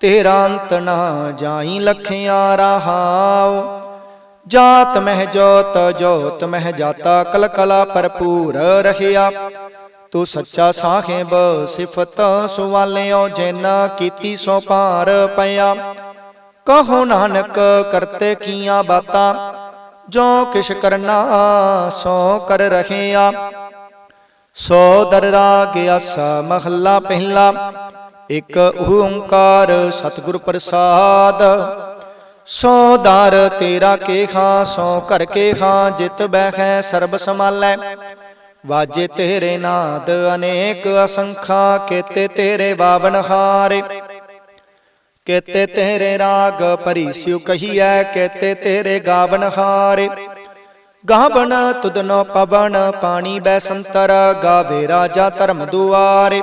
ਤੇਰਾ ਅੰਤ ਨਾ ਜਾਈ ਲਖਿਆ ਰਹਾਉ। ਜਾਤ ਮਹਿ ਜੋਤ ਜੋਤ ਮਹਿ ਜਾਤਾ ਕਲ ਕਲਾ ਭਰਪੂਰ ਰਹਿਆ। ਤੂੰ ਸੱਚਾ ਸਾਹਿਬ, ਸਿਫਤ ਸੁਵਾਲਿਓ, ਜਿਨ ਕੀਤੀ ਸੋ ਪਾਰ ਪਿਆ। ਕਹੋ ਨਾਨਕ, ਕਰਤੇ ਕੀਆਂ ਬਾਤਾਂ, ਜੋ ਕਿਛ ਕਰਨਾ ਸੋ ਕਰ ਰਹਿਆ। ਸੋ ਦਰ ਰਾਗ ਆਸਾ, ਮਹੱਲਾ ਪਹਿਲਾ ਇਕ ਓੰਕਾਰ ਸਤਿਗੁਰ ਪ੍ਰਸਾਦ। ਸੋ ਦਰ ਤੇਰਾ ਕੇ ਖਾਂ, ਸੋ ਘਰ ਕੇ ਖਾਂ, ਜਿਤ ਬਹਿ ਸਰਬ ਸਮਾਲੈ ਵਾਜੇ ਤੇਰੇ ਨਾਦ ਅਨੇਕ ਅਸੰਖਾ, ਕੇਤੇ ਤੇਰੇ ਬਾਵਨ ਹਾਰੇ। ਕੇਤੇ ਤੇਰੇ ਰਾਗ ਪਰਿਸਿਉ ਕਹੀਐ, ਕੇਤੇ ਤੇਰੇ ਗਾਵਨ ਹਾਰੇ। ਗਾਵਣ ਤੁਧਨੋ ਪਵਨ, ਪਾਣੀ ਬੈ ਸੰਤਰ, ਗਾਵੇ ਰਾਜਾ ਧਰਮ ਦੁਆਰੇ।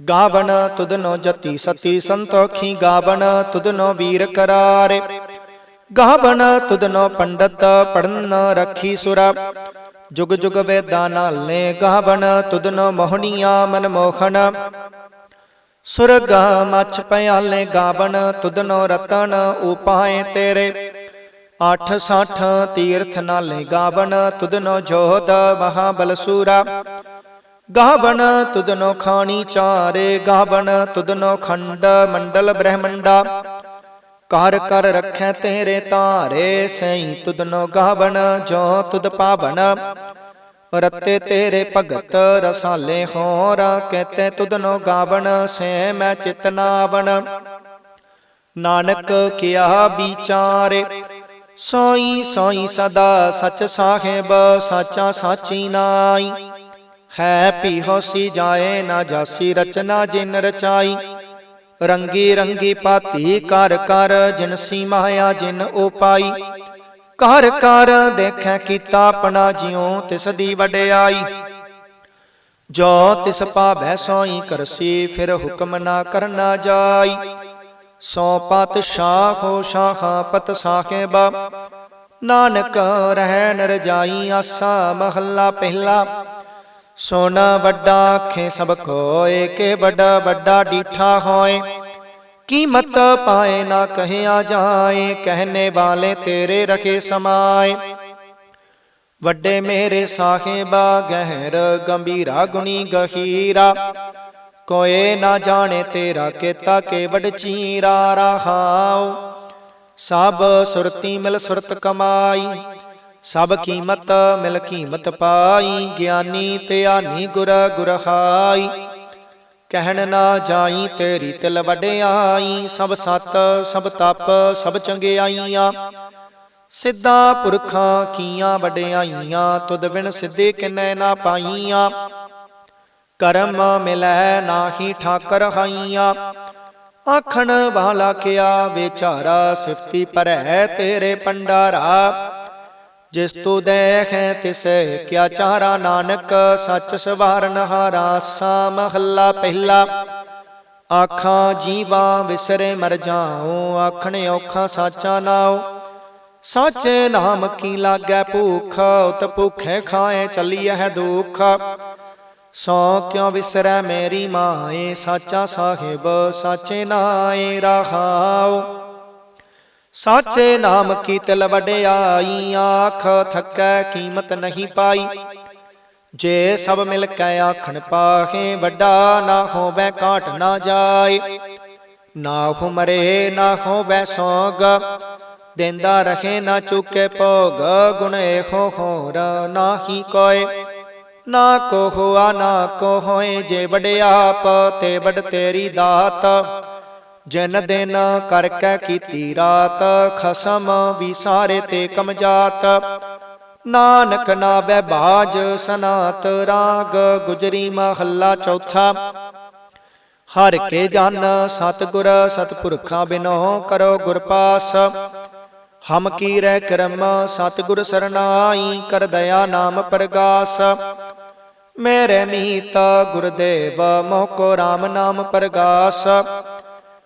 ਗਾਵਣ ਤੁਧਨੋ ਜਤੀ ਸਤੀ ਸੰਤੋਖੀ ਗਾਵਣ ਤੁਧਨੋ ਵੀਰ ਕਰਾਰੇ। ਗਾਵਣ ਤੁਧਨੋ ਪੰਡਤ ਪੜਨ ਰੱਖੀ ਸੁਰਾ। ਜੁਗ ਜੁਗ ਵੇਦਾਂ ਨਾਲੇ ਗਾਵਣ ਤੁਧਨੋ ਮੋਹਣੀਆਂ ਮਨ ਮੋਹਣ। ਸੁਰਗ ਮਛ ਪਿਆਲੇ ਗਾਵਣ ਤੁਧਨੋ ਰਤਨ ਉਪਾਏ ਤੇਰੇ। ਅੱਠ ਸੱਠ ਤੀਰਥ ਨਾਲੇ ਗਾਵਣ ਤੁਧਨੋ ਜੋਧ ਮਹਾਬਲ ਸੂਰਾ। ਗਾਵਣ ਤੁਧਨੋ ਖਾਣੀ ਚਾਰੇ ਗਾਵਣ ਤੁਧਨੋ ਖੰਡ, ਮੰਡਲ ਬ੍ਰਹਮੰਡਾ। ਕਰ ਕਰ ਰੱਖੈ ਤੇਰੇ ਤਾਰੇ ਸਈ ਤੁਧਨੋ ਗਾਵਣ ਜੋ ਤੁਦ ਪਾਵਣ। ਰਤੇ ਤੇਰੇ ਭਗਤ ਰਸਾਲੇ ਹੋਰ, ਕਹਤੇ ਤੁਧਨੋ ਗਾਵਣ, ਸੇ ਮੈਂ ਚਿਤਨਾਵਣ ਨਾਨਕ ਕਿਆ ਵਿਚਾਰੇ, ਸੋਈ ਸੋਈ ਸਦਾ ਸਚ ਸਾਹਿਬ, ਸਾਚਾ ਸਾਚੀ ਨਾਈ। ਹੈ ਪੀ ਹੋਸੀ ਜਾਏ ਨਾ ਜਾਸੀ ਰਚਨਾ ਜਿਨ ਰਚਾਈ। ਰੰਗੀ ਰੰਗੀ ਪਾਤੀ ਕਰ ਕਰ ਜਿਨਸੀ ਮਾਇਆ ਜਿਨ ਉਪਾਈ। ਕਰ ਕਰ ਦੇਖੈ ਕੀਤਾ ਆਪਣਾ ਜਿਉ ਤਿਸ ਦੀ ਵਡਿਆਈ। ਜੋ ਤਿਸ ਪਾਵੈ ਸੋਈ ਕਰਸੀ ਫਿਰ ਹੁਕਮ ਨਾ ਕਰਨਾ ਜਾਈ। ਸੋ ਪਤ ਸ਼ਾਖੋ ਸ਼ਾਖਾ ਪਤ ਸਾਹਿਬਾ। ਨਾਨਕ ਰਹਿ ਨਰ ਜਾਈ ਆਸਾ ਮਹੱਲਾ ਪਹਿਲਾ। ਸੋਨਾ ਵੱਡਾ ਆਖੇ ਸਭ ਕੋਏ ਕੇ ਵੱਡਾ ਵੱਡਾ ਡੀਠਾ ਹੋਏ। ਕੀਮਤ ਪਾਏ ਨਾ ਕਹਿਆ ਜਾਏ, ਕਹਿਨੇ ਵਾਲੇ ਤੇਰੇ ਰਖੇ ਸਮਾਏ। ਵੱਡੇ ਮੇਰੇ ਸਾਹਿਬਾ, ਗਹਿਰ ਗੰਭੀਰਾ, ਗੁਣੀ ਗਹੀਰਾ। ਕੋਏ ਨਾ ਜਾਣੇ ਤੇਰਾ ਕੀਤਾ ਕੇਵਡ ਚੀਰਾ, ਰਹਾਉ। ਸਭ ਸੁਰਤੀ ਮਿਲ ਸੁਰਤ ਕਮਾਈ। ਸਭ ਕੀਮਤ ਮਿਲ ਕੀਮਤ ਪਾਈ, ਗਿਆਨੀ ਧਿਆਨੀ ਗੁਰ ਗੁਰਹਾਈ। ਕਹਿਣ ਨਾ ਜਾਈ, ਤੇਰੀ ਤਿਲ ਵਡਿਆਈ ਸਭ ਸਤ, ਸਭ ਤਪ, ਸਭ ਚੰਗਿਆਈਆਂ ਸਿੱਧਾ ਪੁਰਖਾਂ ਕੀਆਂ ਵਡਿਆਈਆਂ, ਤੁਧ ਬਿਨ ਸਿੱਧੇ ਕਿਨੈ ਨਾ ਪਾਈਆਂ। ਕਰਮ ਮਿਲੈ ਨਾਹੀ ਠਾਕਰ ਹਾਈਆਂ। ਆਖਣ ਵਾਲਾ ਕਿਆ, ਵਿਚਾਰਾ ਸਿਫਤੀ ਪਰੈ ਤੇਰੇ ਪੰਡਾਰਾ ਜਿਸ ਤੂੰ ਦੇਖੈ ਤਿਸੈ ਕਿਆ ਚਾਰਾ ਨਾਨਕ, ਸੱਚ ਸਵਾਰਨ ਹਾਰਾ ਸਾ ਮਹੱਲਾ ਪਹਿਲਾ। ਆਖਾਂ ਜੀਵਾ ਵਿਸਰੇ ਮਰ ਜਾਉ, ਆਖਣ ਔਖਾ ਸਾਚਾ ਨਾਉ। ਸਾਚੇ ਨਾਮ ਕੀ ਲਾਗੈ ਭੂਖ, ਉਤ ਭੁਖੇ ਖਾਏ ਚੱਲੀਐ ਹੈ ਦੁਖ। ਸੋ ਕਿਉ ਵਿਸਰੈ ਮੇਰੀ ਮਾਏ, ਸਾਚਾ ਸਾਹਿਬ, ਸਾਚੇ ਨਾਏ ਰਹਾਉ। ਸਾਚੇ ਨਾਮ ਕੀ ਤਿਲ ਵਡਿਆਈ ਆਖ ਥੱਕੈ ਕੀਮਤ ਨਹੀਂ ਪਾਈ। ਜੇ ਸਭ ਮਿਲ ਕੇ ਆਖਣ ਪਾਹੇ, ਵੱਡਾ ਨਾ ਹੋਵੇ ਕਾਟ ਨਾ ਜਾਏ। ਨਾ ਹੋ ਮਰੇ, ਨਾ ਹੋਵੇ ਸੋਗ। ਦੇਂਦਾ ਰਹੇ, ਨਾ ਚੁਕੇ ਭੋਗ। ਗੁਣ ਇਹੋ ਹੋਰ ਨਾਹੀ ਕੋਏ। ਨਾ ਕੋ ਹੋਆ, ਨਾ ਕੋ ਹੋਏ, ਜੇ ਵਡਿਆਪ ਤੇ ਵਡ ਤੇਰੀ ਦਾਤ। ਜਿਨ ਦਿਨ ਕਰ ਕੈ ਕੀਤੀ ਰਾਤ, ਖਸਮ ਵਿਸਾਰੇ ਤੇ ਕਮਜਾਤ। ਨਾਨਕ ਨਾਵੇ ਬਾਜ ਸਨਾਤ ਰਾਗ, ਗੁਜਰੀ ਮਹੱਲਾ ਚੌਥਾ। ਹਰ ਕੇ ਜਨ ਸਤਿਗੁਰ ਸਤਿਪੁਰਖਾਂ ਬਿਨੋ ਕਰੋ ਗੁਰ ਪਾਸ। ਹਮ ਕੀਰੈ ਕਰਮ ਸਤਿਗੁਰ ਸਰਨਾਈ, ਕਰ ਦਇਆ ਨਾਮ ਪ੍ਰਗਾਸ। ਮੇਰੇ ਮੀਤ ਗੁਰਦੇਵ, ਮੋਹ ਕੋ RAM ਨਾਮ ਪ੍ਰਗਾਸ।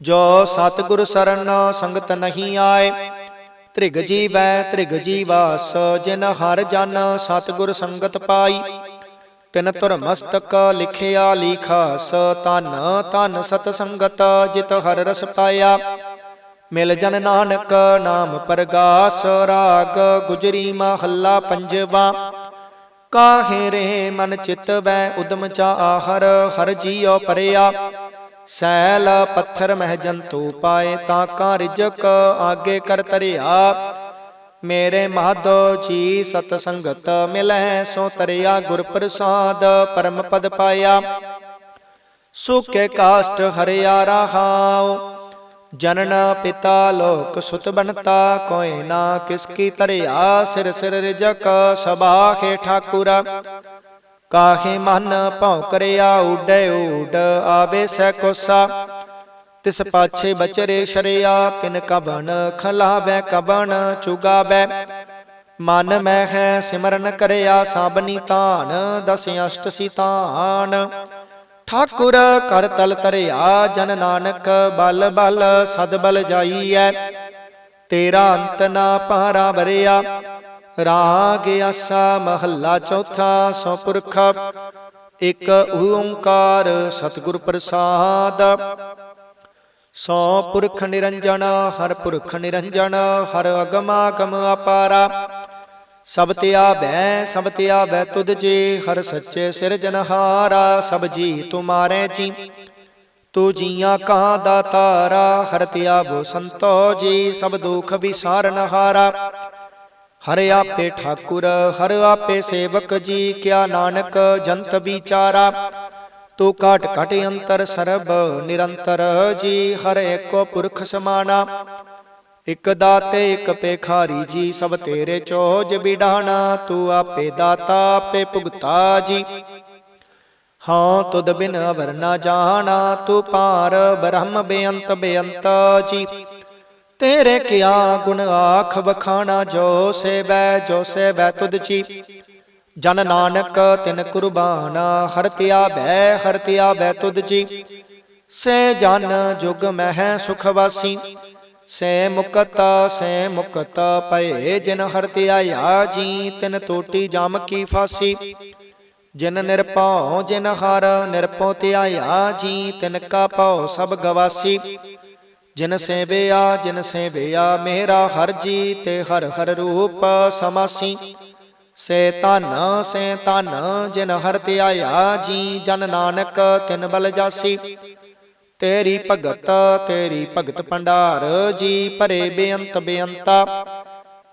ਜੋ ਸਤਿਗੁਰ ਸਰਨ ਸੰਗਤ ਨਹੀਂ ਆਏ, ਤ੍ਰਿਗ ਜੀਵੈ, ਤ੍ਰਿਗ ਜੀਵਾਸ, ਜਿਨ ਹਰ ਜਨ ਸਤਿਗੁਰ ਸੰਗਤ ਪਾਈ। ਤਿਨ ਤੁਰ ਮਸਤਕ ਲਿਖਿਆ ਲੀਖਾਸ ਤਨ ਤਨ ਸਤ ਸੰਗਤ ਜਿਤ ਹਰ ਰਸ ਪਾਇਆ। ਮਿਲ ਜਨ ਨਾਨਕ ਨਾਮ ਪ੍ਰਗਾਸ, ਰਾਗ ਗੁਜਰੀ ਮਹੱਲਾ ਪੰਜਵਾ। ਕਾਹੇ ਰੇ ਮਨ ਚਿਤ ਵੈ ਉਦਮ ਚਾ ਆਹਰ, ਹਰ ਜੀਉ ਪਰਿਆ। ਸੈਲ ਪੱਥਰ ਮਹਿ ਜੰਤੂ ਪਾਏ ਤਾਂ ਕਾ ਰਿਜਕ ਆਗੇ ਕਰ ਤਰਿਆ। ਮੇਰੇ ਮਾਧੋ ਜੀ ਸਤ ਸੰਗਤ ਮਿਲੈ ਸੋ ਤਰਿਆ ਗੁਰ ਪ੍ਰਸਾਦ ਪਰਮ ਪਦ ਪਾਇਆ। ਸੁਕੇ ਕਾਸ਼ਟ ਹਰਿਆ ਰਹਾਉ, ਜਨਨ ਪਿਤਾ ਲੋਕ ਸੁਤ ਬਨਤਾ ਕੋਇ ਨਾ ਕਿਸ ਕੀ ਤਰਿਆ, ਸਿਰ ਸਿਰ ਰਿਜਕ ਸਬਾਖੇ ਠਾਕੁਰਾ। ਕਾਹੇ ਮਨ ਭਉ ਕਰਿਆ ਉਡੈ ਉਡ ਆਵੇ ਸੈ ਕੋਸਾ। ਤਿਸ ਪਾਛੇ ਬਚਰੇ ਸ਼ਰਿਆ ਤਿਨ ਕਬਨ ਖਲਾਵੇ ਕਬਨ ਚੁਗਾਵੇ। ਮਨ ਮੈਂ ਹੈ ਸਿਮਰਨ ਕਰਿਆ ਸਾਬਨੀ ਤਾਨ ਦਸ ਅਸ਼ਟ ਸੀਤਾਨ ਠਾਕੁਰ ਕਰ ਤਲ ਤਰਿਆ ਜਨ ਨਾਨਕ ਬਲ ਬਲ ਸਦ ਬਲ ਜਾਈਐ। ਤੇਰਾ ਅੰਤ ਨਾ ਪਾਰਾ ਵਰਿਆ ਰਾਗ ਆਸਾ ਮਹੱਲਾ ਚੌਥਾ ਸੋ ਪੁਰਖ ਇਕ ਓੰਕਾਰ ਸਤਿਗੁਰ ਪ੍ਰਸਾਦ। ਸੋ ਪੁਰਖ ਨਿਰੰਜਨ, ਹਰ ਪੁਰਖ ਨਿਰੰਜਨ, ਹਰ ਅਗਮਾਗਮ ਅਪਾਰਾ। ਸਭ ਤੇ ਆਵੈ, ਸਭ ਤੇ ਆਵੈ ਤੁਧ ਜੀ, ਹਰ ਸੱਚੇ ਸਿਰਜਨਹਾਰਾ ਸਭ ਜੀ ਤੁਮਾਰੇ ਜੀ, ਤੂੰ ਜੀਆਂ ਕਾ ਦਾਤਾਰਾ ਹਰ ਤੇ ਆਵੋ ਸੰਤੋ ਜੀ, ਸਭ ਦੁਖ ਵਿਸਾਰਨਹਾਰਾ ਹਰ ਆਪੇ ਠਾਕੁਰ, ਹਰ ਆਪੇ ਸੇਵਕ ਜੀ, ਕਿਆ ਨਾਨਕ ਜੰਤ ਵਿਚਾਰਾ। ਤੂੰ ਕਾਟ ਘਟ ਅੰਤਰ ਸਰਬ ਨਿਰੰਤਰ ਜੀ, ਹਰ ਏਕੋ ਪੁਰਖ ਸਮਾਨਾ ਇਕ ਦਾਤੇ, ਇਕ ਪੇਖਾਰੀ ਜੀ, ਸਭ ਤੇਰੇ ਚੋਜ ਬਿਡਾਣਾ। ਤੂੰ ਆਪੇ ਦਾਤਾ, ਆਪੇ ਭੁਗਤਾ ਜੀ। ਹਾਂ, ਤੁਧ ਬਿਨ ਅਵਰ ਨਾ ਜਾਣਾ। ਤੂੰ ਪਾਰ ਬ੍ਰਹਮ ਬੇਅੰਤ ਬੇਅੰਤ ਜੀ। ਤੇਰੇ ਕਿਆ ਗੁਣ ਆਖ ਵਖਾਣਾ, ਜੋ ਸੇਵੈ ਜੋ ਸੇਵੈ ਤੁਧ ਜੀ ਜਨ ਨਾਨਕ ਤਿਨ ਕੁਰਬਾਨਾ, ਹਰ ਤਿਆ ਬੈ ਹਰ ਤਿਆ ਬੈ ਤੁਧ ਜੀ ਸੇ ਜਨ ਜੁਗ ਮਹਿ ਸੁਖ ਵਾਸੀ। ਸੇ ਮੁਕਤ ਸੇ ਮੁਕਤ ਪਏ ਜਿਨ ਹਰ ਧਿਆਇਆ ਜੀ ਤਿਨ ਟੋਟੀ ਜਮ ਕੀ ਫਾਸੀ। ਜਿਨ ਨਿਰਭਉ, ਜਿਨ ਹਰ ਨਿਰਭਉ ਧਿਆਇਆ ਜੀ ਤਿਨ ਕਾ ਭਉ ਸਭ ਗਵਾਸੀ। ਜਿਨ ਸੇਵਿਆ ਜਿਨ ਸੇਵਿਆ, ਮੇਰਾ ਹਰ ਜੀ ਤੇ ਹਰ ਹਰ ਰੂਪ ਸਮਾਸੀ। ਸੇ ਧਨ ਸੇ ਧਨ, ਜਿਨ ਹਰ ਧਿਆਇਆ, ਜੀ ਜਨ ਨਾਨਕ ਤਿਨ ਬਲ ਜਾਸੀ। ਤੇਰੀ ਭਗਤ ਤੇਰੀ ਭਗਤ ਭੰਡਾਰ, ਜੀ ਭਰੇ ਬੇਅੰਤ ਬੇਅੰਤਾ।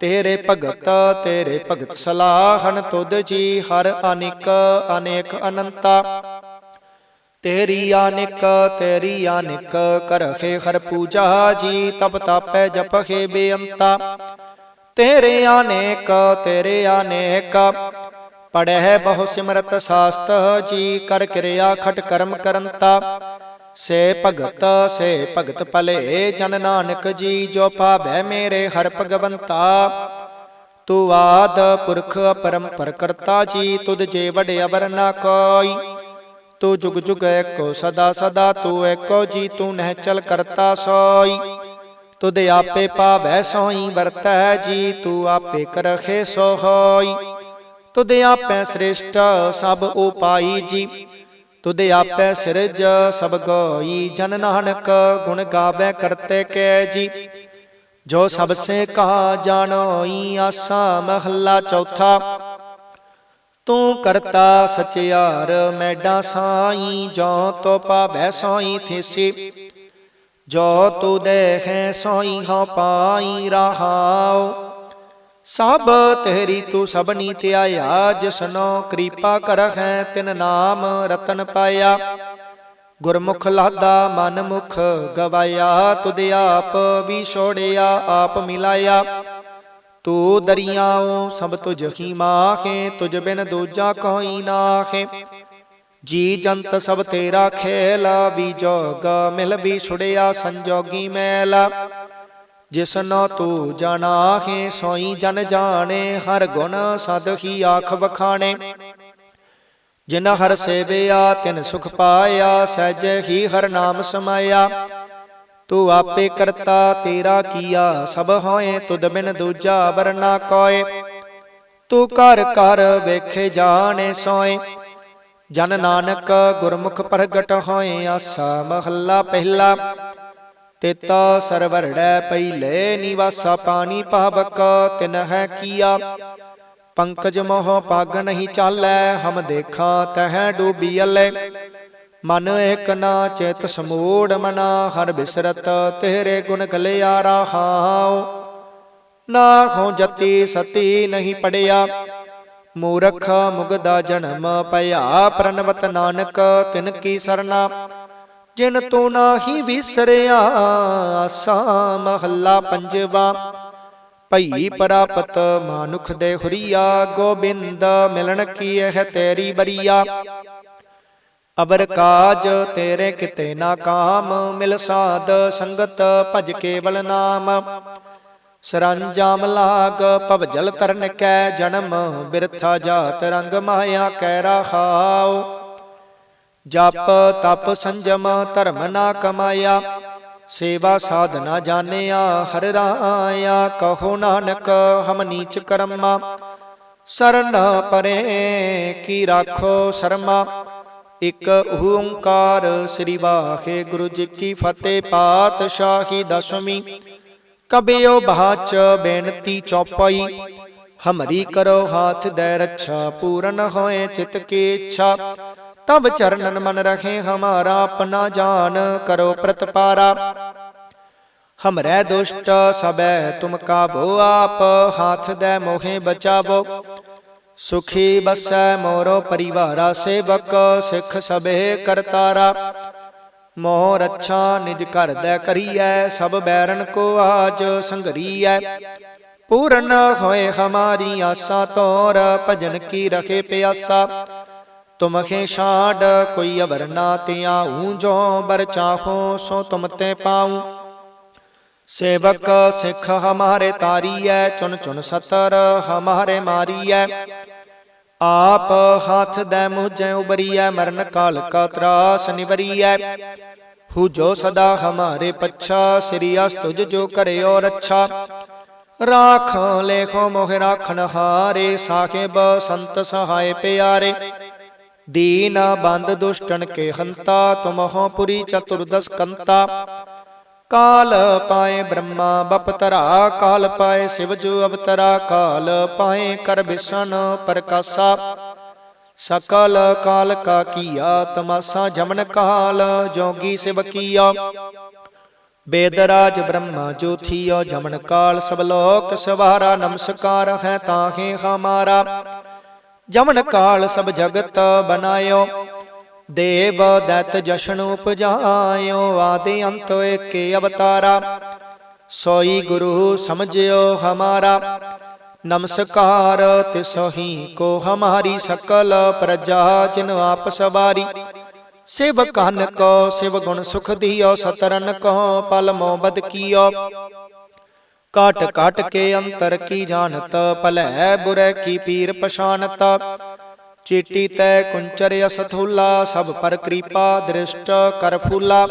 ਤੇਰੇ ਭਗਤ ਤੇਰੇ ਭਗਤ ਸਲਾਹਨ ਤੁਧ ਜੀ ਹਰ ਅਨਿਕ ਅਨੇਕ ਅਨੰਤਾ। ਤੇਰੀ ਆਨਿਕ ਤੇਰੀ ਆਨਿਕ ਕਰਖੇ ਹਰ ਪੂਜਾ ਜੀ, ਤਪ ਤਾਪੈ ਜਪਖੇ ਬੇਅੰਤਾ। ਤੇਰੇ ਆਨੇਕ ਤੇਰੇ ਆਨੇਕ ਪੜਹਿ ਬਹੁ ਸਿਮਰਤ ਸਾਸਤ ਜੀ, ਕਰ ਕਿਰਿਆ ਖਟ ਕਰਮ ਕਰੰਤਾ। ਸੇ ਭਗਤ ਸੇ ਭਗਤ ਭਲੇ, ਜਨ ਨਾਨਕ ਜੀ, ਜੋ ਪਾਵੈ ਮੇਰੇ ਹਰ ਭਗਵੰਤਾ। ਤੂੰ ਆਦ ਪੁਰਖ ਪਰੰਪਰ ਕਰਤਾ ਜੀ, ਤੁਧ ਜੇ ਵਡ ਅਵਰ ਨਾ ਕੋਈ। ਤੂੰ ਜੁਗ ਜੁਗ ਏਕੋ, ਸਦਾ ਸਦਾ ਤੂੰ ਏਕੋ, ਜੀ ਤੂੰ ਨਹਿ ਚਲ ਕਰਤਾ ਸੋਈ। ਤੁਧ ਆਪੇ ਪਾਵੈ ਸੋਈ, ਵਰਤੈ ਜੀ ਤੂੰ ਆਪੇ ਕਰਖੇ ਸੋ ਹੋਈ ਤੁਧ ਆਪੇ ਸ੍ਰੇਸ਼ਟ, ਸਭ ਉਪਾਈ ਜੀ। ਤੁਧ ਆਪੈ ਸਿਰਜ, ਸਭ ਗੋਈ, ਜਨ ਨਾਨਕ ਗੁਣ ਗਾਵੇ ਕਰਤੇ ਕੈ ਜੀ। ਜੋ ਸਭ ਸੇ ਕਹਾ ਜਾਣੋਈ, ਆਸਾ ਮਹੱਲਾ ਚੌਥਾ। ਤੂੰ ਕਰਤਾ ਸਚਿਆਰ, ਮੈਡਾ ਸਾਈ, ਜੋ ਤੋ ਪਾਵੈ ਸੋਈ ਥੇਸੀ। ਜੋ ਤੂ ਦੇਖੈ ਸੋਈ ਹਉ ਪਾਈ ਰਹਾਉ। ਸਭ ਤੇਰੀ ਤੂੰ ਸਭਨੀ ਧਿਆਇਆ ਜਿਸਨੋ ਕਿਰਪਾ ਕਰਹਿ, ਤਿਨ ਨਾਮ ਰਤਨ ਪਾਇਆ। ਗੁਰਮੁਖ ਲਾਦਾ ਮਨ ਮੁਖ ਗਵਾਇਆ, ਤੁਧ ਆਪ ਵੀ ਛੋੜਿਆ, ਆਪ ਮਿਲਾਇਆ। ਤੂੰ ਦਰਿਆਉ, ਸਭ ਤੁਝ ਹੀ ਮਾਖੇ, ਤੁਝ ਬਿਨ ਦੂਜਾ ਕੋਈ ਨਾਖੇ। ਜੀ ਜੰਤ ਸਭ ਤੇਰਾ ਖੇਲ, ਵੀ ਜੋਗ ਮਿਲ, ਵੀ ਛੁੜਿਆ ਸੰਜੋਗੀ ਮੈਲ। ਜਿਸਨੋ ਤੂੰ ਜਾਣਾਹੇ ਸੋਈ ਜਨ ਜਾਣੇ, ਹਰ ਗੁਣ ਸਦ ਹੀ ਆਖ ਵਖਾਣੇ। ਜਿਨ ਹਰ ਸੇਵਿਆ, ਤਿਨ ਸੁਖ ਪਾਇਆ, ਸਹਿਜ ਹੀ ਹਰ ਨਾਮ ਸਮਾਇਆ। ਤੂੰ ਆਪੇ ਕਰਤਾ, ਤੇਰਾ ਕੀਆ, ਸਭ ਹੋਏ ਤੁਧ ਬਿਨ ਦੂਜਾ ਵਰਨਾ ਕੋਏ। ਤੂੰ ਘਰ ਘਰ ਵੇਖੇ ਜਾਣੇ ਸੋਏ। ਜਨ ਨਾਨਕ ਗੁਰਮੁਖ ਪ੍ਰਗਟ ਹੋਏ, ਆਸਾ ਮਹੱਲਾ ਪਹਿਲਾ। ਤੇਤਾ ਸਰਵਰੜੈ ਪਹਿਲੇ ਨਿਵਾਸਾ ਪਾਣੀ ਪਾਵਕ ਤਿਨ ਹੈ ਕੀਆ। ਪੰਕਜ ਮੋਹ ਪਾਗ ਨਹੀਂ ਚਾਲੈ, ਹਮ ਦੇਖਾਂ ਤਹਿ ਤਹ ਡੂਬੀਅਲੇ ਮਨ ਏਕ ਨਾ ਚਿਤ ਸਮੂੜ ਮਨਾ, ਹਰ ਬਿਸਰਤ ਤੇਰੇ ਗੁਣ ਗਲਿਆ ਰਹਾਉ ਨਾ ਹੋ ਜਤੀ ਸਤੀ ਨਹੀਂ ਪੜਿਆ, ਮੂਰਖ ਮੁਗਦਾ ਜਨਮ ਭਇਆ। ਪ੍ਰਨਵਤ ਨਾਨਕ ਤਿਨ ਕੀ ਸਰਨਾ, ਜਿਨ ਤੂੰ ਨਾਹੀ ਵਿਸਰਿਆ, ਆਸਾ ਮਹੱਲਾ ਪੰਜਵਾ। ਭਈ ਪ੍ਰਾਪਤ ਮਾਨੁਖ ਦੇ ਹੁਰੀਆ, ਗੋਬਿੰਦ ਮਿਲਣ ਕੀ ਹੈ ਤੇਰੀ ਬਰੀਆ। ਅਵਰ ਕਾਜ ਤੇਰੇ ਕਿਤੇ ਨਾ ਕਾਮ, ਮਿਲ ਸਾਧ ਸੰਗਤ ਭਜ ਕੇਵਲ ਨਾਮ। ਸਰੰਜਾਮ ਲਾਗ ਭਵਜਲ ਤਰਨ ਕੈ ਜਨਮ, ਬਿਰਥਾ ਜਾਤ ਰੰਗ ਮਾਇਆ ਕੈ ਰਹਾਉ। ਜਪ ਤਪ ਸੰਜਮ, ਧਰਮ ਨਾ ਕਮਾਇਆ, ਸੇਵਾ ਸਾਧਨਾ ਜਾਣਿਆ, ਹਰ ਰਾਇਆ, ਕਹੋ ਨਾਨਕ, ਹਮ ਨੀਚ ਕਰਮਾ। ਸਰਨ ਪਰੇ ਕੀ ਰਾਖੋ ਸ਼ਰਮਾ। ਇਕ ਓੰਕਾਰ ਸ੍ਰੀ ਵਾਹਿਗੁਰੂ ਜੀ ਕੀ ਫਤਿਹ ਪਾਤਸ਼ਾਹੀ ਦਸਵੀਂ। ਕਬਿਓ ਬਾਚ ਬੇਨਤੀ ਚੌਪਾਈ, ਹਮਰੀ ਕਰੋ ਹਾਥ ਦੇ ਰੱਛਾ, ਪੂਰਨ ਹੋਏ ਚਿਤ ਕੀ ਇੱਛਾ। ਤਬ ਚਰਨਨ ਮਨ ਰਖੇ ਹਮਾਰਾ, ਆਪਣਾ ਜਾਨ ਕਰੋ ਪ੍ਰਤਪਾਰਾ। ਹਮਰੇ ਦੁਸ਼ਟ ਸਬੈ, ਤੁਮ ਕਾਬੋ ਆਪ, ਹਾਥ ਦੇ ਮੋਹੇ ਬਚਾਵੋ। ਸੁਖੀ ਬਸੈ ਮੋਰੋ ਪਰਿਵਾਰਾ ਸੇਵਕ, ਸਿੱਖ ਸਭੇ ਕਰਤਾਰਾ। ਮੋਹ ਰੱਛਾ ਨਿਜ ਘਰ ਦੇ ਕਰੀਐ, ਸਭ ਬੈਰਨ ਕੋ ਆਜ ਸੰਗਰੀਐ। ਪੂਰਨ ਹੋਏ ਹਮਾਰੀ ਆਸਾ ਤੋਰ, ਭਜਨ ਕੀ ਰਖੇ ਪਿਆਸਾ। ਤੁਮਖੇ ਛਾੜ, ਕੋਈ ਅਵਰਨਾ ਤਿਆਉ ਜੋ ਬਰ ਚਾਹੋ ਸੋ ਤੁਮ ਤੇ ਪਾਉ। ਸੇਵਕ ਸਿੱਖ ਹਮਾਰੇ ਤਾਰੀਐ ਚੁਨ ਚੁਨ ਸਤਰ ਹਮਾਰੇ ਮਾਰੀਐ। ਆਪ ਹੱਥ ਦੈ ਮੁਝੇ ਉਬਰੀਐ, ਮਰਨ ਕਾਲ ਕਾ ਤਰਾਸ ਨਿਵਰੀਐ। ਹੂ ਜੋ ਸਦਾ ਹਮਾਰੇ ਪੱਛਾ, ਸ੍ਰੀ ਅਸ ਤੁਜ ਜੋ ਕਰਿਓ ਰੱਛਾ ਰਾਖ ਲੇਖੋ ਮੋਹ ਰਾਖਣ ਹਾਰੇ, ਸਾਹਿਬ ਸੰਤ ਸਹਾਇ ਪਿਆਰੇ। ਦੀਨ ਬੰਦ ਦੁਸ਼ਟਨ ਕੇ ਹੰਤਾ, ਤੁਮਹੁ ਪੁਰੀ ਚਤੁਰਦਸ ਕੰਤਾ। ਕਾਲ ਪਾਏ ਬ੍ਰਹਮਾ ਬਪਤਰਾ ਕਾਲ ਪਾਏ ਸਿਵ ਜੋ ਅਵਤਰਾ, ਕਾਲ ਪਾਏ ਕਰ ਬਿਸ਼ਨ ਪ੍ਰਕਾਸ਼ਾ। ਸਕਲ ਕਾਲ ਕਾ ਕੀਆ, ਤਮਾਸਾ ਜਮਨ ਕਾਲ, ਜੋਗੀ ਸਿਵ ਕੀਆ। ਬੇਦਰਾਜ ਬ੍ਰਹਮਾ ਜੋਥੀਓ ਜਮਨ ਕਾਲ, ਸਭ ਲੋਕ ਸਵਾਰਾ, ਨਮਸਕਾਰ ਹੈ ਤਾਹੇ ਹਮਾਰਾ। ਜਮਨ ਕਾਲ ਸਭ ਜਗਤ ਬਨਾਇਓ ਦੇਵ ਦਤ ਜਸ਼ਨ ਉਪਜਾਇਓ, ਆਦਿ ਅੰਤ ਏਕੇ ਅਵਤਾਰਾ। ਸੋਈ ਗੁਰੂ ਸਮਝਿਓ ਹਮਾਰਾ। ਨਮਸਕਾਰ ਤਿਸਹੀ ਕੋ ਹਮਾਰੀ ਸਕਲ ਪ੍ਰਜਾ ਜਿਨ ਆਪ ਸਵਾਰੀ। ਸਿਵ ਕਨ ਕੋ ਸਿਵ ਗੁਣ ਸੁਖ ਦਿਓ, ਸਤਰਨ ਕੋ ਪਲ ਮੋਬਦ ਕੀਓ। ਕਾਟ ਕਾਟ ਕੇ ਅੰਤਰ ਕੀ ਜਾਣਤ, ਭਲੇ ਬੁਰੇ ਕੀ ਪੀਰ ਪਛਾਨਤ। ਚੀਟੀ ਤੈ ਕੁੰਚਰ ਅਸਥੂਲਾ, ਸਭ ਪਰ ਕਿਰਪਾ ਦ੍ਰਿਸ਼ਟ ਕਰ ਫੂਲਾ।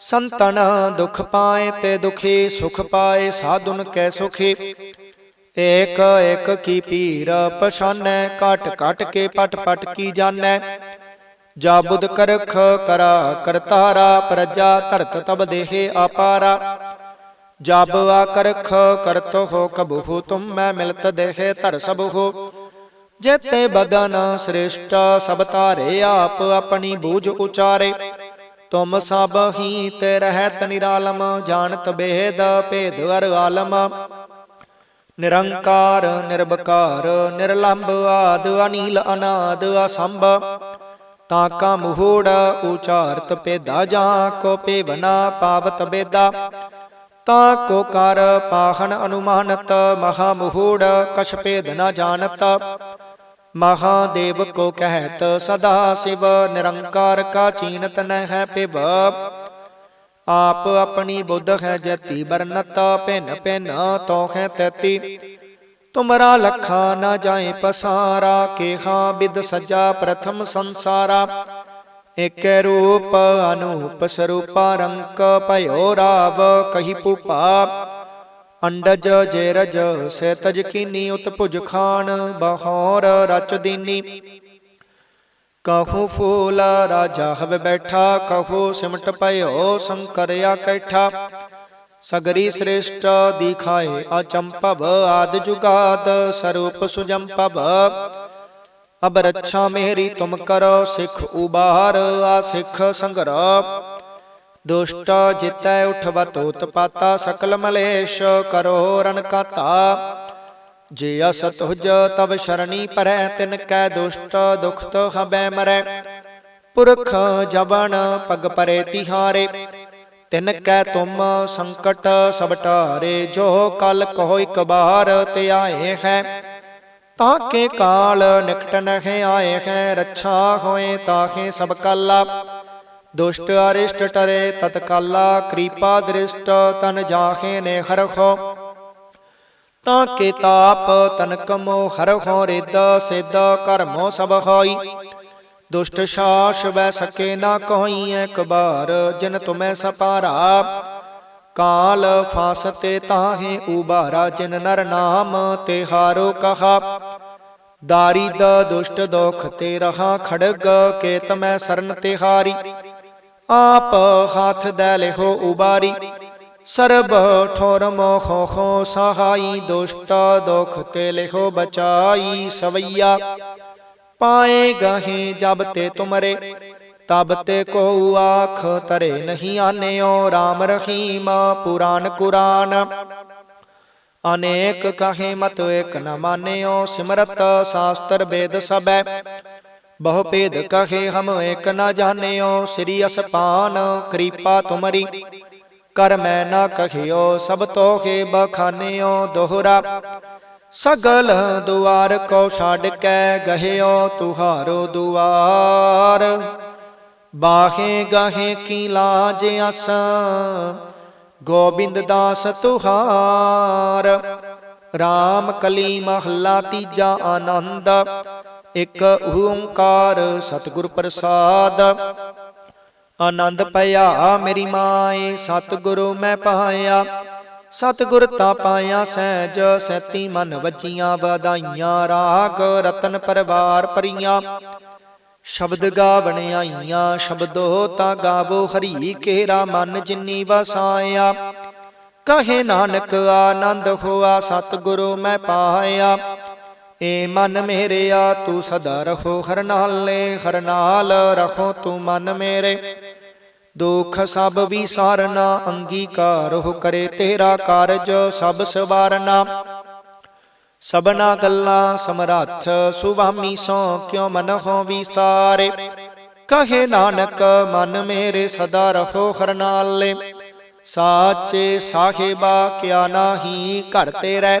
ਸੰਤਨ ਦੁਖ ਪਾਏ ਤੇ ਦੁਖੀ, ਸੁਖ ਪਾਏ ਸਾਧੁਨ ਕੈ ਸੁਖੀ। ਏਕ ਏਕ ਕੀ ਪੀਰ ਪਛਾਨੈ, ਘਟ ਘਟ ਕੇ ਪਟ ਪਟ ਕੀ ਜਾਣੈ। ਜਾ ਬੁਧ ਕਰਖ ਕਰਾ ਕਰਤਾਰਾ ਪ੍ਰਜਾ ਧਰਤ ਤਬ ਦੇਹੇ ਆਪਾਰਾ। ਜਬ ਆ ਕਰਖ ਕਰਤ ਹੋ ਕਬਹੂ, ਤੁਮ ਮੈਂ ਮਿਲਤ ਦੇਹੇ ਧਰ ਸਬਹੂ ਜੇਤੇ ਬਦਨ ਸ੍ਰੇਸ਼ਟ, ਸਭ ਧਾਰੇ ਆਪ ਆਪਣੀ ਬੂਝ ਉਚਾਰੇ। ਤੁਮ ਸਭ ਹੀ ਤੇ ਰਹਿਤ ਨਿਰਾਲਮ, ਜਾਣਤ ਬੇਦ, ਭੇਦ ਅਰ ਆਲਮ। ਨਿਰੰਕਾਰ ਨਿਰਭਕਾਰ ਨਿਰਲੰਭ ਆਦ, ਅਨੀਲ ਅਨਾਦ ਅਸੰਭ। ਤਾਂ ਕਾ ਮਹੂੜ ਉਚਾਰਤ ਪੇਦਾ ਜਾਂ ਕੋ ਪੇਵਨਾ ਪਾਵਤ ਬੇਦਾ। ਤਾ ਕੋ ਕਰ ਪਾਹਨ ਅਨੁਮਾਨਤ, ਮਹਾ ਮਹੂੜ ਕਛ ਭੇਦ ਨ ਜਾਣਤ। ਮਹਾਦੇਵ ਕੋ ਕਹਿਤ ਸਦਾ ਸਿਵ, ਨਿਰੰਕਾਰ ਕਾ ਚੀਨਤ ਨ ਹੈ ਪਿਵ। ਆਪ ਆਪਣੀ ਬੁੱਧ ਹੈ ਜਤੀ ਬਰਨਤ ਭਿੰਨ ਭਿੰਨ ਤੋਹੈ ਤੈਤੀ। ਤੁਮਰਾ ਲਖਾ ਨਾ ਜਾਏ ਪਸਾਰਾ, ਕੇਹਾ ਬਿਦ ਸਜਾ ਪ੍ਰਥਮ ਸੰਸਾਰਾ। ਇਕ ਰੂਪ ਅਨੂਪ ਸਰੂਪਾ ਰੰਕ ਭਇਓ ਰਾਵ, ਕਹੀ ਭੂਪਾ। ਅੰਡਜ ਜੇਰਜ ਸੇ ਤਜ ਕੀਨੀ ਉਤਪੁਜ ਖਾਨ ਬਹੌਰ ਰਚ ਦੀਨੀ। ਕਹੂ ਫੂਲ ਰਾਜਾ ਹਵ ਬੈਠਾ, ਕਹੂ ਸਿਮਟ ਭਇਓ ਸੰਕਰਿਆ ਕੈਠਾ ਸਗਰੀ ਸ੍ਰੇਸ਼ਟ ਦਿਖਾਏ ਅਚੰਪਵ ਆਦ ਜੁਗਾਦ, ਸਰੂਪ ਸੁਜੰਪਵ ਅਬ ਰੱਛਾ ਮੇਰੀ ਤੁਮ ਕਰੋ, ਸਿੱਖ ਉਬਾਰ, ਆ ਸਿੱਖ ਸੰਗਰਾ। ਦੁਸ਼ਟ ਜਿਤੈ ਉਠਵਤ ਉਤਪਾਤਾ ਸਕਲ ਮਲੇਸ਼ ਕਰੋ ਰਨ ਕਾਤਾ। ਜੇ ਅਸ ਤੁਜ ਤਵ ਸ਼ਰਣੀ ਪਰੈ, ਤਿਨ ਕੈ ਦੁਸ਼ਟ ਦੁਖਤ ਹਬੈ ਮਰੈ। ਪੁਰਖ ਜਬਨ ਪਗ ਪਰੇ ਤਿਹਾਰੇ, ਤਿਨ ਕੈ ਤੁਮ ਸੰਕਟ ਸਭ ਟਾਰੇ ਜੋ ਕਲ ਕਹੋ ਇਕ ਬਾਰ ਤੇ ਆਏ ਹੈ। ਤਾਂ ਕੇ ਕਾਲ ਨਿਕਟ ਨਹਿ ਆਏ ਹੈ, ਰੱਛਾ ਹੋਏ ਤਾਹੇ ਸਭ ਕਾਲਾ। ਦੁਸ਼ਟ ਅਰਿਸ਼ਟ ਟਰੇ ਤਤਕਾਲਾ ਕਿਰਪਾ ਦ੍ਰਿਸ਼ਟ, ਤਨ ਜਾਹੇ ਨੇ ਹਰਖੋ। ਤਾਂ ਕੇ ਤਾਪ ਤਨ ਕਮੋ ਹਰਖੋ ਰਿਦ ਸਿਧ ਕਰਮੋ ਸਭ ਹੋਈ। ਦੁਸ਼ਟ ਸ਼ਾਸ ਵੈ ਸਕੇ ਨਾ ਕੋਈ ਐ ਕਬਾਰ ਜਿਨ ਤੁਮੈ ਸਪਾਰਾ। ਕਾਲ ਫਾਸਤੇ ਤਾਹੇ ਉਬਾਰਾ, ਜਿਨ ਨਰ ਨਾਮ ਤੇ ਹਾਰੋ ਕਹਾ। ਦਾਰਿਦ ਦੁਸ਼ਟ ਦੁਖ ਤੇ ਰਹਾ ਖੜਗ ਕੇਤ ਮੈਂ ਸਰਨ ਤਿਹਾਰੀ ਆਪ ਹੱਥ ਦੇ ਲਿਖੋ ਉਬਾਰੀ। ਸਰਬ ਠੋਰ ਮੋਹ ਹੋ ਸਹਾਈ, ਦੁਸ਼ਟ ਦੁਖ ਤੇ ਲਿਖੋ ਬਚਾਈ ਸਵਈਆ। ਪਾਏ ਗਹੇ ਜਬ ਤੇ ਤੁਮਰੇ, ਤਬ ਤੇ ਕੋ ਆਖ ਤਰੇ ਨਹੀਂ ਆਨਿਓ। RAM ਰਹੀਮ ਪੁਰਾਨ ਕੁਰਾਨ। ਅਨੇਕ ਕਹੇ ਮਤ ਇਕ ਨ ਮਾਨਿਓ। ਸਿਮਰਤ ਸ਼ਾਸਤਰ ਵੇਦ ਸਬੈ ਬਹੁ ਭੇਦ ਕਹੇ ਹਮ ਇਕ ਨ ਜਾਣਿਓ, ਸ੍ਰੀ ਅਸਪਾਨ ਕਿਰਪਾ ਤੁਮਰੀ। ਕਰ ਮੈਂ ਨਾ ਕਹਿਓ, ਸਭ ਤੋਖੇ ਬਖਾਨਿਓ, ਦੋਹਰਾ। ਸਗਲ ਦੁਆਰ ਕੋ ਛੱਡ ਕੇ ਗਹਿਓ, ਤੁਹਾਰੋ ਦੁਆਰ। ਬਾਹੇ ਗਾਹੇ ਕੀ ਲਾਜ ਅਸ, ਗੋਬਿੰਦ ਦਾਸ ਤੁਹਾਰ। RAM ਕਲੀ ਮਹੱਲਾ ਤੀਜਾ ਆਨੰਦ ਇਕ ਓੰਕਾਰ ਸਤਿਗੁਰ ਪ੍ਰਸਾਦ। ਆਨੰਦ ਪਿਆ ਮੇਰੀ ਮਾਏ, ਸਤਿਗੁਰੂ ਮੈਂ ਪਾਇਆ। ਸਤਿਗੁਰ ਤਾਂ ਪਾਇਆ ਸਹਿਜ ਸੈਤੀ ਮਨ ਵਜੀਆਂ ਵਧਾਈਆਂ, ਰਾਗ ਰਤਨ ਪਰਵਾਰ ਪਰੀਆਂ ਸ਼ਬਦ ਗਾਵਣ ਆਈਆਂ, ਸ਼ਬਦੋ ਤਾਂ ਗਾਵੋ ਹਰੀ ਕੇਰਾ ਮਨ ਜਿਨੀ ਵਸਾਇਆ। ਕਹੇ ਨਾਨਕ, ਆਨੰਦ ਹੋਆ, ਸਤਿਗੁਰੂ ਮੈਂ ਪਾਇਆ। ਏ ਮਨ ਮੇਰਿਆ, ਤੂੰ ਸਦਾ ਰਖੋ ਹਰ ਨਾਲੇ, ਹਰ ਨਾਲ ਰਖੋ ਤੂੰ ਮਨ ਮੇਰੇ। ਦੁਖ ਸਭ ਵਿਸਾਰਨਾ, ਅੰਗੀਕਾਰ ਹੋ ਕਰੇ ਤੇਰਾ ਕਾਰਜ, ਸਭ ਸਵਾਰਨਾ। ਸਬਨਾ ਗੱਲਾਂ ਸਮਰੱਥ, ਸੁਭਾਮੀ ਸੋ ਕਿਉ ਮਨ ਹੋ ਵਿਸਾਰੇ? ਕਹੇ ਨਾਨਕ, ਮਨ ਮੇਰੇ ਸਦਾ ਰਹੋ ਹਰ ਨਾਲੇ। ਸਾਚੇ ਸਾਹਿਬਾ, ਕਿਆ ਨਾਹੀ ਘਰ ਤੇਰੇ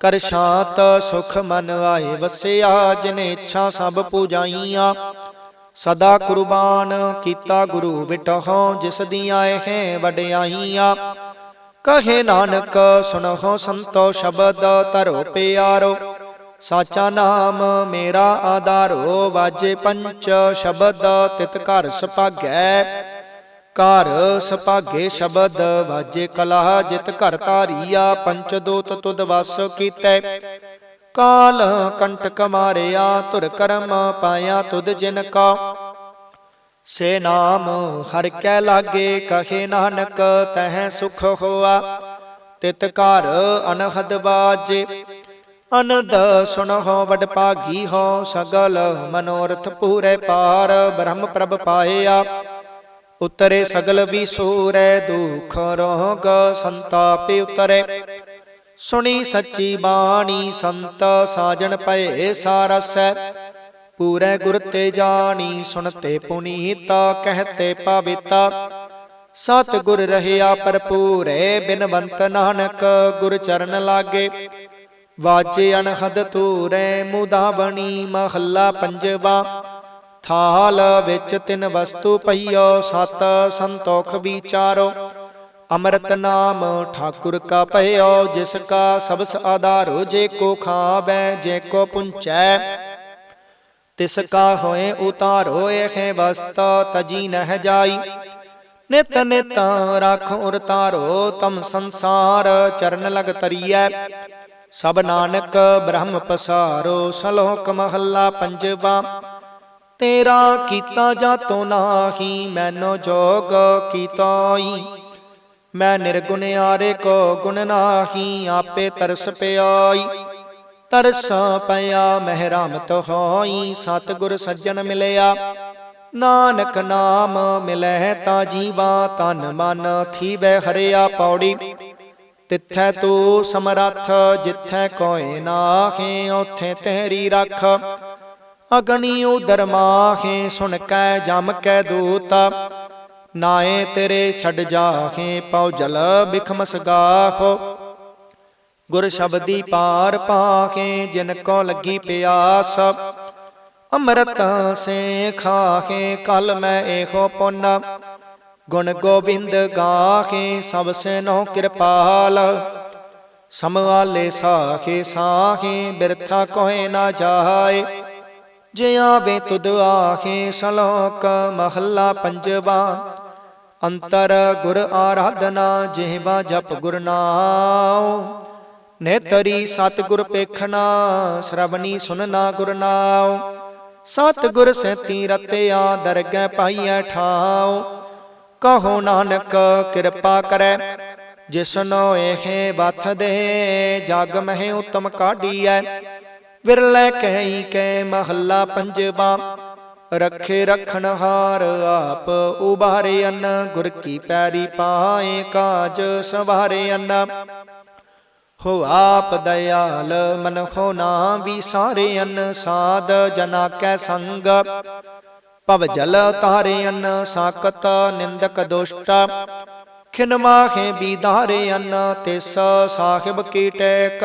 ਕਰ ਸ਼ਾਂਤ ਸੁਖ ਮਨ ਆਏ ਵਸਿਆ, ਜਿਨ ਇੱਛਾ ਸਭ ਪੂਜਾਈਆਂ। ਸਦਾ ਕੁਰਬਾਨ ਕੀਤਾ ਗੁਰੂ ਬਿਟਹੁ ਜਿਸ ਦੀਆਂ ਇਹ ਵਡਿਆਈਆਂ। ਕਹੇ ਨਾਨਕ ਸੁਣੋ ਸੰਤੋ ਸ਼ਬਦ ਧਰੋ ਪਿਆਰੋ। ਸਾਚਾ ਨਾਮ ਮੇਰਾ ਆਧਾਰੋ, ਵਾਜੇ ਪੰਚ ਸ਼ਬਦ ਤਿਤ ਘਰ ਸੁਭਾਗੈ। ਘਰ ਸੁਭਾਗੇ ਸ਼ਬਦ ਵਾਜੇ ਕਲਾ, ਜਿਤ ਘਰ ਧਾਰੀਆ, ਪੰਚ ਦੋਤ ਤੁਧ ਵਸ ਕੀਤੈ। ਕਾਲ ਕੰਟਕ ਮਾਰਿਆ ਧੁਰ ਕਰਮ ਪਾਇਆ ਤੁਧ ਜਿਨ ਕਾ। ਸੇ ਨਾਮ ਹਰ ਕੈ ਲਾਗੇ, ਕਹੇ ਨਾਨਕ ਤਹਿ ਸੁਖ ਹੋਆ। ਤਿਤ ਘਰ ਅਨਹਦ ਬਾਜੇ ਅਨੰਦ ਸੁਣਹੁ ਵਡ ਭਾਗੀ ਹੋ ਸਗਲ ਮਨੋਰਥ ਪੂਰੇ ਪਾਰ, ਬ੍ਰਹਮ ਪ੍ਰਭ ਪਾਇਆ। ਉਤਰੇ ਸਗਲ ਵੀ ਸੂਰੈ, ਦੁਖ ਰੋਗ ਸੰਤਾਪੇ ਉਤਰੇ। ਸੁਣੀ ਸੱਚੀ ਬਾਣੀ, ਸੰਤ ਸਾਜਣ ਪਏ ਸਾਰਸੈ। ਪੂਰੇ ਗੁਰ ਤੇ ਜਾਣੀ, ਸੁਣਤੇ ਪੁਨੀਤ, ਕਹਤੇ ਪਵਿੱਤਾ ਸਤ ਗੁਰ ਰਹਿਆ ਭਰਪੂਰੇ, ਬਿਨਵੰਤ ਨਾਨਕ, ਗੁਰ ਚਰਨ ਲਾਗੇ। ਵਾਜੇ ਅਨਹਦ ਤੂਰੇ ਮੁਦਾਵਣੀ ਮਹੱਲਾ ਪੰਜਵਾ। ਥਾਲ ਵਿੱਚ ਤਿੰਨ ਵਸਤੂ ਪਈਓ, ਸਤ ਸੰਤੋਖ ਵਿਚਾਰੋ। ਅੰਮ੍ਰਿਤ ਨਾਮ ਠਾਕੁਰ ਕਾ ਭਇਓ, ਜਿਸ ਕਾ ਸਬਸ ਆਧਾਰੋ ਜੇ ਕੋ ਖਾਵੈ, ਜੇ ਕੋ ਪੁੰਚੈ। ਤਿਸ ਕਾ ਹੋਏ ਉਤਾਰੋ, ਇਹ ਵਸਤ ਤਜੀ ਨਹਿ ਜਾਈ। ਨਿਤ ਨਿਤ ਰਾਖ ਉਰ ਤਾਰੋ, ਤਮ ਸੰਸਾਰ ਚਰਨ ਲਗ ਤਰੀਐ। ਸਭ ਨਾਨਕ ਬ੍ਰਹਮ ਪਸਾਰੋ, ਸ਼ਲੋਕ ਮਹੱਲਾ ਪੰਜਵਾ। ਤੇਰਾ ਕੀਤਾ ਜਾਤੋ ਨਾਹੀ, ਮੈਨੋ ਜੋਗ ਕੀਤਾਈ ਮੈਂ ਨਿਰਗੁਣ ਆਰੇ ਕੋ ਗੁਣ ਨਾਹੀ, ਆਪੇ ਤਰਸ ਪਿਆਈ ਤਰਸ ਪਿਆ ਮਹਿਰਾਮਤ ਹੋਈ, ਸਤਿਗੁਰ ਸੱਜਣ ਮਿਲਿਆ। ਨਾਨਕ ਨਾਮ ਮਿਲੈ ਤਾ ਜੀਵਾ ਤਨ ਮਨ ਥੀਵੈ ਹਰਿਆ ਪੌੜੀ। ਤਿੱਥੈ ਤੂੰ ਸਮਰੱਥ, ਜਿੱਥੈ ਕੋਇ ਨਾਹੇ, ਉਥੇ ਤੇਰੀ ਰੱਖ। ਅਗਣੀ ਉਦਰ ਮਾਹੇ ਸੁਣ ਕੈ, ਜਮ ਕੈ ਦੂਤਾ। ਨਾਏ ਤੇਰੇ ਛੱਡ ਜਾਹੇ, ਪਉ ਜਲ ਬਿਖਮਸ ਗਾਖੋ ਗੁਰ ਸ਼ਬਦੀ ਪਾਰ ਪਾਹੇ, ਜਿਨ ਕੋ ਲੱਗੀ ਪਿਆਸ। ਅੰਮ੍ਰਿਤ ਸੇ ਖਾਹੇ ਕਲ ਮੈਂ ਇਹੋ ਪੁੰਨ। ਗੁਣ ਗੋਬਿੰਦ ਗਾਹੇ, ਸਭ ਸੇ ਨੋ ਕਿਰਪਾਲ ਸਮਵਾਲੇ ਸਾਖੇ ਸਾਖੇ ਬਿਰਥਾ ਕੋਹੇ ਨਾ ਜਾਏ। ਜੇ ਆਵੇ ਤੁਧ ਆਖੇ ਸ਼ਲੋਕ ਮਹੱਲਾ ਪੰਜਵਾ। ਅੰਤਰ ਗੁਰ ਆਰਾਧਨਾ ਜਿਹਵਾ ਜਪ ਗੁਰ ਨਾਮ ਨੇਤਰੀ ਸਤਿਗੁਰ ਪੇਖਣਾ, ਸ਼ਰਵਣੀ ਸੁਨਣਾ ਗੁਰ ਨਾਮ ਸਤਿਗੁਰ ਸੈਤੀ ਰਤਿਆ ਦਰਗਹਿ ਪਾਈਐ ਠਾਉ। ਕਹੋ ਨਾਨਕ ਕਿਰਪਾ ਕਰੈ ਜਿਸਨੋ ਇਹ ਬਥ ਦੇ, ਜਗ ਮਹਿ ਉਤਮ ਕਾਢੀਐ। ਵਿਰਲੇ ਕਹੀ ਕੈ ਮਹੱਲਾ ਪੰਜਵਾ। ਰੱਖੇ ਰਖਣ ਆਪ ਉਬਾਰੇ ਅੰਨ, ਗੁਰ ਕੀ ਪੈਰੀ ਪਾਏ ਕਾਜ ਸਵਾਰੇ ਅੰਨ। ਹੋ ਆਪ ਦਇਆਲ ਮਨ ਖੋ ਨਾ ਵੀ ਸਾਰੇ ਅੰਨ, ਸਾਧ ਜਨਾ ਕੈ ਸੰਗ। ਭਵ ਜਲ ਤਾਰੇ ਅੰਨ ਸਾਕਤ ਨਿੰਦਕ ਦੁਸ਼ਟ। ਖਿਨ ਮਾਖੇ ਬੀਧਾਰੇ ਅੰਨ, ਤਿਸ ਸਾਹਿਬ ਕੀ। ਟੈਕ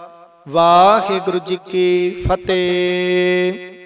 ਵਾਹਿਗੁਰੂ ਜੀ ਕੀ ਫਤਿਹ।